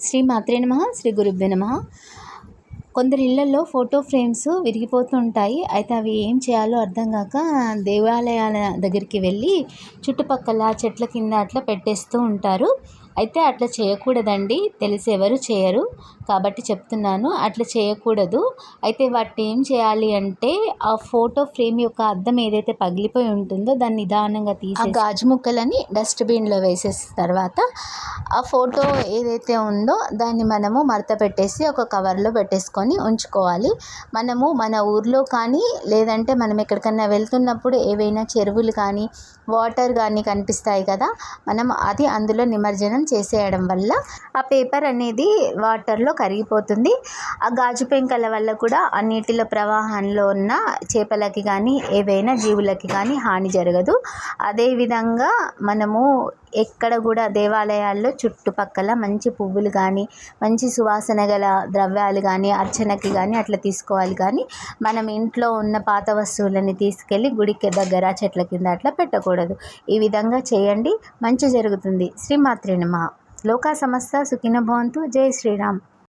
శ్రీ మాత్రే నమ శ్రీ గురుభ్య నమ. కొందరి ఇళ్ళలో ఫోటో ఫ్రేమ్స్ విరిగిపోతుంటాయి. అయితే అవి ఏం చేయాలో అర్థం కాక దేవాలయాల దగ్గరికి వెళ్ళి చుట్టుపక్కల చెట్ల కింద అట్లా పెట్టేస్తూ ఉంటారు. అయితే అట్లా చేయకూడదండి. తెలిసి ఎవరు చేయరు. కాబట్టి చెప్తున్నాను అట్లా చేయకూడదు. అయితే వాటిని ఏం చేయాలి అంటే ఆ ఫోటో ఫ్రేమ్ యొక్క అద్దం ఏదైతే పగిలిపోయి ఉంటుందో దాన్ని నిదానంగా తీసి గాజు ముక్కలని డస్ట్బిన్లో వేసేసిన తర్వాత ఆ ఫోటో ఏదైతే ఉందో దాన్ని మనము మడత పెట్టేసి ఒక కవర్లో పెట్టేసుకొని ఉంచుకోవాలి. మనము మన ఊర్లో కానీ లేదంటే మనం ఎక్కడికన్నా వెళ్తున్నప్పుడు ఏవైనా చెరువులు కానీ వాటర్ కానీ కనిపిస్తాయి కదా మనం అది అందులో నిమజ్జనం చేసేయడం వల్ల ఆ పేపర్ అనేది వాటర్లో కరిగిపోతుంది. ఆ గాజు పెంకల వల్ల కూడా ఆ నీటిలో ప్రవాహంలో ఉన్న చేపలకి కానీ ఏవైనా జీవులకి కానీ హాని జరగదు. అదేవిధంగా మనము ఎక్కడ కూడా దేవాలయాల్లో చుట్టుపక్కల మంచి పువ్వులు కానీ మంచి సువాసన గల ద్రవ్యాలు కానీ అర్చనకి కానీ అట్లా తీసుకోవాలి కానీ మనం ఇంట్లో ఉన్న పాత వస్తువులని తీసుకెళ్ళి గుడికి దగ్గర చెట్ల కింద అట్లా పెట్టకూడదు. ఈ విధంగా చేయండి. మంచి జరుగుతుంది. శ్రీమాత్రి నమ. లోకా సమస్త సుఖిన భవంతు. జై శ్రీరామ్.